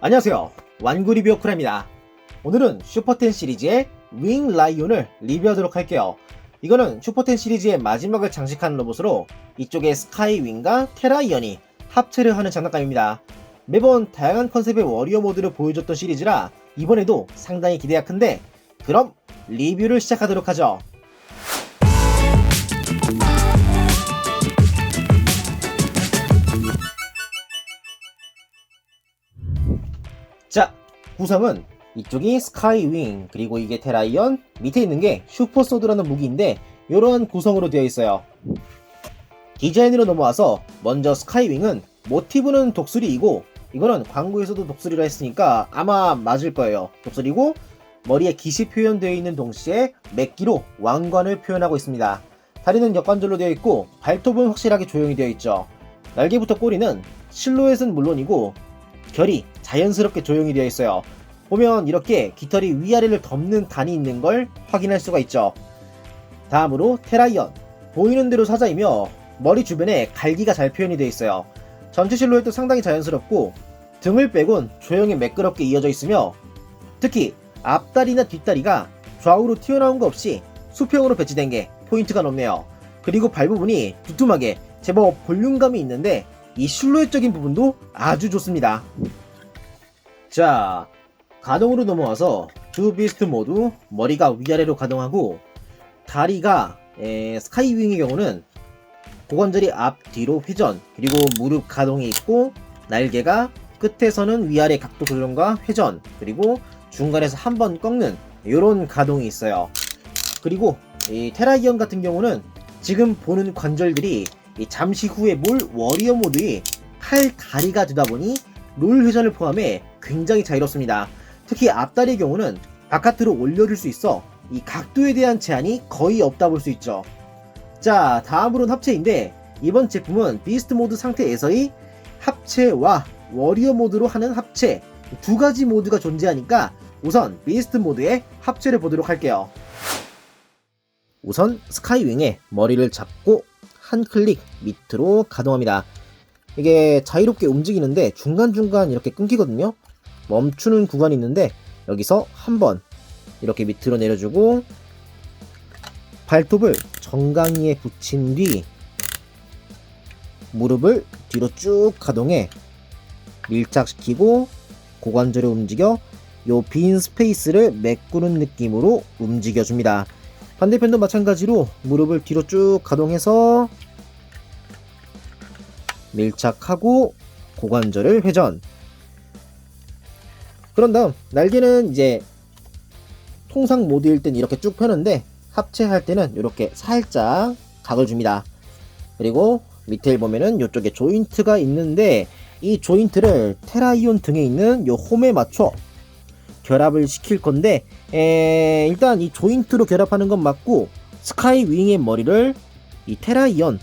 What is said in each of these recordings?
안녕하세요. 완구 리뷰 쿠라입니다. 오늘은 슈퍼텐 시리즈의 윙 라이온을 리뷰하도록 할게요. 이거는 슈퍼텐 시리즈의 마지막을 장식하는 로봇으로 이쪽에 스카이 윙과 테라이언이 합체를 하는 장난감입니다. 매번 다양한 컨셉의 워리어 모드를 보여줬던 시리즈라 이번에도 상당히 기대가 큰데 그럼 리뷰를 시작하도록 하죠. 자, 구성은 이쪽이 스카이윙, 그리고 이게 테라이언, 밑에 있는 게 슈퍼소드라는 무기인데 이러한 구성으로 되어 있어요. 디자인으로 넘어와서 먼저 스카이윙은 모티브는 독수리이고 이거는 광고에서도 독수리라 했으니까 아마 맞을 거예요. 독수리고 머리에 기시 표현되어 있는 동시에 맥기로 왕관을 표현하고 있습니다. 다리는 역관절로 되어 있고 발톱은 확실하게 조용히 되어 있죠. 날개부터 꼬리는 실루엣은 물론이고 결이 자연스럽게 조용히 되어 있어요. 보면 이렇게 깃털이 위아래를 덮는 간이 있는 걸 확인할 수가 있죠. 다음으로 테라이언. 보이는 대로 사자이며 머리 주변에 갈기가 잘 표현이 되어 있어요. 전체 실루엣도 상당히 자연스럽고 등을 빼곤 조용히 매끄럽게 이어져 있으며 특히 앞다리나 뒷다리가 좌우로 튀어나온 거 없이 수평으로 배치된 게 포인트가 높네요. 그리고 발 부분이 두툼하게 제법 볼륨감이 있는데 이 실루엣적인 부분도 아주 좋습니다. 자, 가동으로 넘어와서 두 비스트 모두 머리가 위아래로 가동하고 다리가 에, 스카이윙의 경우는 고관절이 앞 뒤로 회전 그리고 무릎 가동이 있고 날개가 끝에서는 위아래 각도 조정과 회전 그리고 중간에서 한 번 꺾는 이런 가동이 있어요. 그리고 이 테라이언 같은 경우는 지금 보는 관절들이 이 잠시 후에 몰 워리어 모드의 팔 다리가 되다 보니 롤 회전을 포함해 굉장히 자유롭습니다. 특히 앞다리의 경우는 바깥으로 올려줄 수 있어 이 각도에 대한 제한이 거의 없다 볼 수 있죠. 자, 다음으로는 합체인데 이번 제품은 비스트 모드 상태에서의 합체와 워리어 모드로 하는 합체 두 가지 모드가 존재하니까 우선 비스트 모드의 합체를 보도록 할게요. 우선 스카이윙의 머리를 잡고 한 클릭 밑으로 가동합니다. 이게 자유롭게 움직이는데 중간중간 이렇게 끊기거든요. 멈추는 구간이 있는데 여기서 한 번 이렇게 밑으로 내려주고 발톱을 정강이에 붙인 뒤 무릎을 뒤로 쭉 가동해 밀착시키고 고관절을 움직여 요 빈 스페이스를 메꾸는 느낌으로 움직여줍니다. 반대편도 마찬가지로 무릎을 뒤로 쭉 가동해서 밀착하고 고관절을 회전. 그런 다음 날개는 이제 통상 모드일 땐 이렇게 쭉 펴는데 합체할 때는 이렇게 살짝 각을 줍니다. 그리고 밑에 보면은 이쪽에 조인트가 있는데 이 조인트를 테라이온 등에 있는 요 홈에 맞춰 결합을 시킬 건데 에, 일단 이 조인트로 결합하는 건 맞고 스카이 윙의 머리를 이 테라이언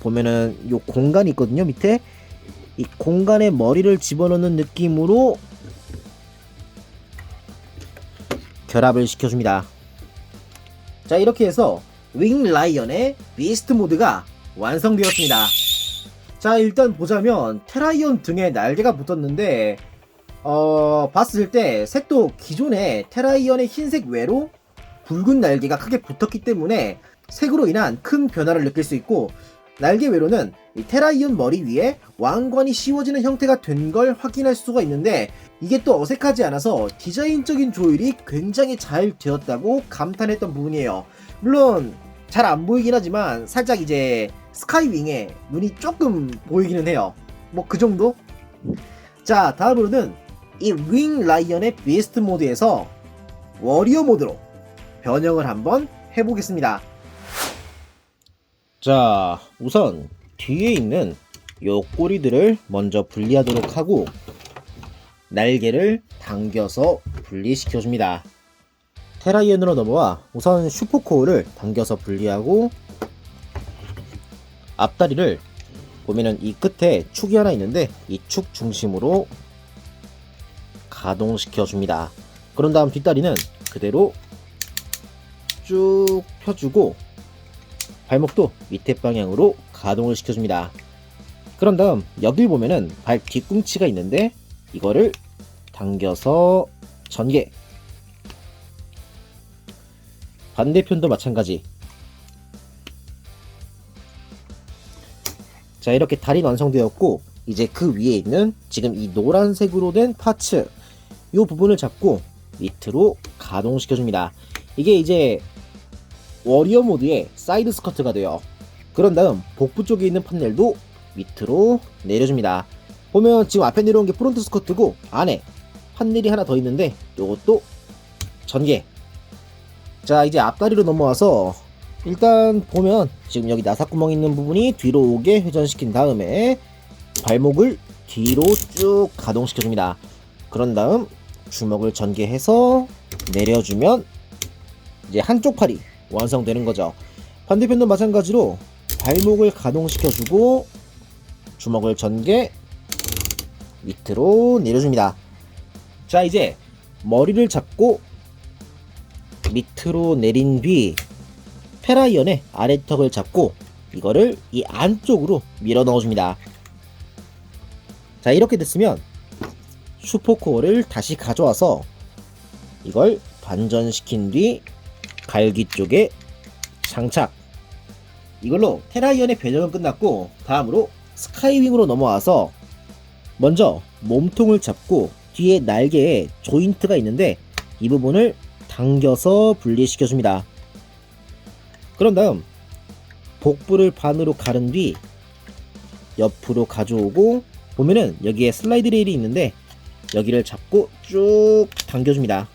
보면은 요 공간이 있거든요 밑에 이 공간에 머리를 집어넣는 느낌으로 결합을 시켜줍니다. 자 이렇게 해서 윙 라이언의 비스트 모드가 완성되었습니다. 자 일단 보자면 테라이언 등에 날개가 붙었는데 어 봤을 때 색도 기존의 테라이언의 흰색 외로 붉은 날개가 크게 붙었기 때문에 색으로 인한 큰 변화를 느낄 수 있고 날개 외로는 이 테라이언 머리 위에 왕관이 씌워지는 형태가 된 걸 확인할 수가 있는데 이게 또 어색하지 않아서 디자인적인 조율이 굉장히 잘 되었다고 감탄했던 부분이에요. 물론 잘 안 보이긴 하지만 살짝 이제 스카이윙에 눈이 조금 보이기는 해요. 뭐 그 정도? 자 다음으로는 이 윙 라이언의 비스트 모드에서 워리어 모드로 변형을 한번 해보겠습니다. 자, 우선 뒤에 있는 요 꼬리들을 먼저 분리하도록 하고 날개를 당겨서 분리시켜 줍니다. 테라이언으로 넘어와 우선 슈퍼코어를 당겨서 분리하고 앞다리를 보면은 이 끝에 축이 하나 있는데 이 축 중심으로 가동시켜 줍니다. 그런 다음 뒷다리는 그대로 쭉 펴주고 발목도 밑에 방향으로 가동을 시켜줍니다. 그런 다음 여길 보면은 발 뒤꿈치가 있는데 이거를 당겨서 전개. 반대편도 마찬가지. 자, 이렇게 다리 완성되었고, 이제 그 위에 있는 지금 이 노란색으로 된 파츠, 이 부분을 잡고 밑으로 가동시켜줍니다. 이게 이제 워리어 모드의 사이드 스커트가 돼요. 그런 다음 복부 쪽에 있는 판넬도 밑으로 내려줍니다. 보면 지금 앞에 내려온 게 프론트 스커트고 안에 판넬이 하나 더 있는데 이것도 전개. 자 이제 앞다리로 넘어와서 일단 보면 지금 여기 나사구멍 있는 부분이 뒤로 오게 회전시킨 다음에 발목을 뒤로 쭉 가동시켜줍니다. 그런 다음 주먹을 전개해서 내려주면 이제 한쪽 팔이 완성되는 거죠. 반대편도 마찬가지로 발목을 가동시켜주고 주먹을 전개 밑으로 내려줍니다. 자 이제 머리를 잡고 밑으로 내린 뒤 페라이언의 아래턱을 잡고 이거를 이 안쪽으로 밀어 넣어줍니다. 자 이렇게 됐으면 슈퍼코어를 다시 가져와서 이걸 반전시킨 뒤 갈기 쪽에 장착 이걸로 테라이언의 배정은 끝났고 다음으로 스카이윙으로 넘어와서 먼저 몸통을 잡고 뒤에 날개에 조인트가 있는데 이 부분을 당겨서 분리시켜줍니다. 그런 다음 복부를 반으로 가른 뒤 옆으로 가져오고 보면은 여기에 슬라이드 레일이 있는데 여기를 잡고 쭉 당겨줍니다.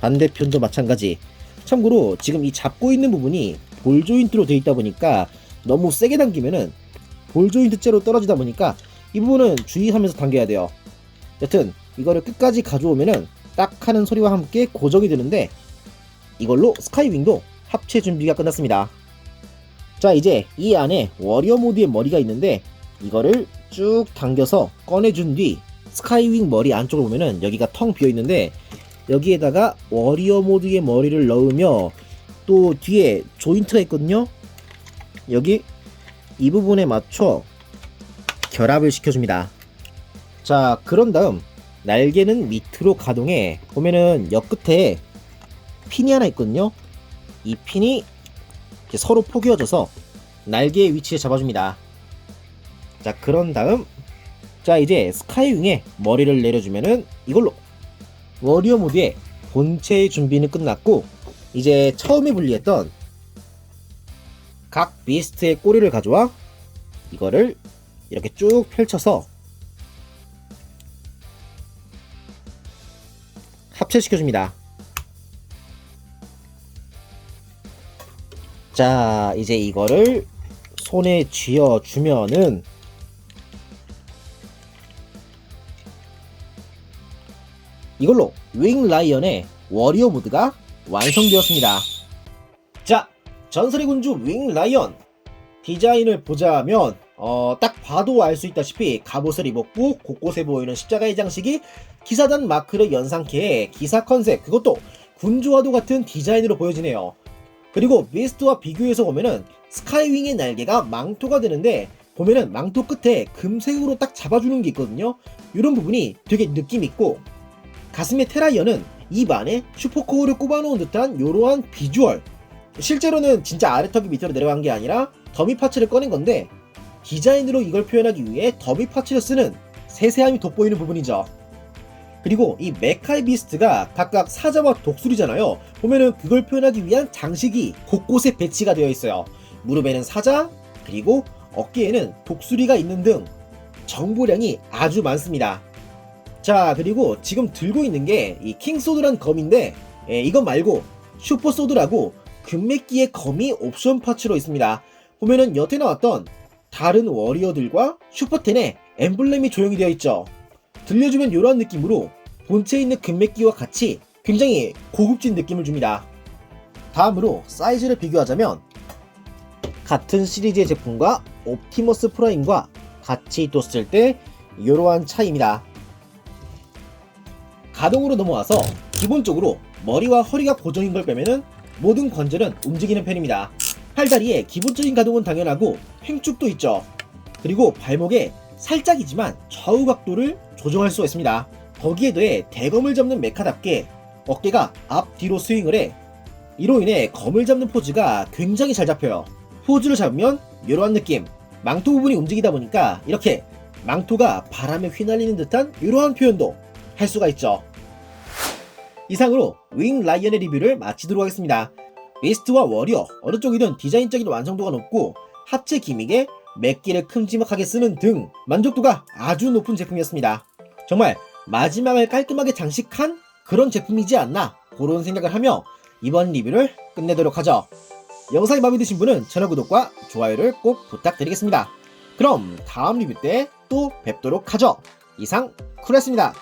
반대편도 마찬가지. 참고로 지금 이 잡고 있는 부분이 볼 조인트로 되어 있다 보니까 너무 세게 당기면은 볼 조인트째로 떨어지다 보니까 이 부분은 주의하면서 당겨야 돼요. 여튼 이거를 끝까지 가져오면은 딱 하는 소리와 함께 고정이 되는데 이걸로 스카이윙도 합체 준비가 끝났습니다. 자 이제 이 안에 워리어 모드의 머리가 있는데 이거를 쭉 당겨서 꺼내준 뒤 스카이윙 머리 안쪽을 보면은 여기가 텅 비어 있는데 여기에다가 워리어 모드의 머리를 넣으며 또 뒤에 조인트가 있거든요. 여기 이 부분에 맞춰 결합을 시켜줍니다. 자, 그런 다음 날개는 밑으로 가동해 보면은 옆 끝에 핀이 하나 있거든요. 이 핀이 서로 포개어져서 날개의 위치에 잡아줍니다. 자, 그런 다음 자, 이제 스카이윙에 머리를 내려주면은 이걸로 워리어 모드의 본체의 준비는 끝났고 이제 처음에 분리했던 각 비스트의 꼬리를 가져와 이거를 이렇게 쭉 펼쳐서 합체시켜줍니다. 자, 이제 이거를 손에 쥐어주면은 이걸로 윙 라이언의 워리어 모드가 완성되었습니다. 자, 전설의 군주 윙 라이언 디자인을 보자면 어, 딱 봐도 알 수 있다시피 갑옷을 입었고 곳곳에 보이는 십자가의 장식이 기사단 마크를 연상케 해 기사 컨셉 그것도 군주와도 같은 디자인으로 보여지네요. 그리고 미스트와 비교해서 보면은 스카이윙의 날개가 망토가 되는데 보면은 망토 끝에 금색으로 딱 잡아주는 게 있거든요. 이런 부분이 되게 느낌 있고 가슴의 테라이언은 입 안에 슈퍼코어를 꼽아놓은 듯한 이러한 비주얼. 실제로는 진짜 아래턱이 밑으로 내려간 게 아니라 더미 파츠를 꺼낸 건데 디자인으로 이걸 표현하기 위해 더미 파츠를 쓰는 세세함이 돋보이는 부분이죠. 그리고 이 메카이 비스트가 각각 사자와 독수리잖아요. 보면은 그걸 표현하기 위한 장식이 곳곳에 배치가 되어 있어요. 무릎에는 사자, 그리고 어깨에는 독수리가 있는 등 정보량이 아주 많습니다. 자, 그리고 지금 들고 있는 게 이 킹소드란 검인데, 예, 이것 말고 슈퍼소드라고 금맥기의 검이 옵션 파츠로 있습니다. 보면은 여태 나왔던 다른 워리어들과 슈퍼텐의 엠블렘이 조형이 되어 있죠. 들려주면 이러한 느낌으로 본체에 있는 금맥기와 같이 굉장히 고급진 느낌을 줍니다. 다음으로 사이즈를 비교하자면 같은 시리즈의 제품과 옵티머스 프라임과 같이 뒀을 때 이러한 차이입니다. 가동으로 넘어와서 기본적으로 머리와 허리가 고정인 걸 빼면은 모든 관절은 움직이는 편입니다. 팔다리에 기본적인 가동은 당연하고 횡축도 있죠. 그리고 발목에 살짝이지만 좌우 각도를 조정할 수가 있습니다. 거기에 더해 대검을 잡는 메카답게 어깨가 앞 뒤로 스윙을 해 이로 인해 검을 잡는 포즈가 굉장히 잘 잡혀요. 포즈를 잡으면 이러한 느낌 망토 부분이 움직이다 보니까 이렇게 망토가 바람에 휘날리는 듯한 이러한 표현도 할 수가 있죠. 이상으로 윙 라이언의 리뷰를 마치도록 하겠습니다. 베스트와 워리어 어느 쪽이든 디자인적인 완성도가 높고 합체 기믹에 맥기를 큼지막하게 쓰는 등 만족도가 아주 높은 제품이었습니다. 정말 마지막을 깔끔하게 장식한 그런 제품이지 않나 그런 생각을 하며 이번 리뷰를 끝내도록 하죠. 영상이 마음에 드신 분은 채널 구독과 좋아요를 꼭 부탁드리겠습니다. 그럼 다음 리뷰 때 또 뵙도록 하죠. 이상 쿨했습니다.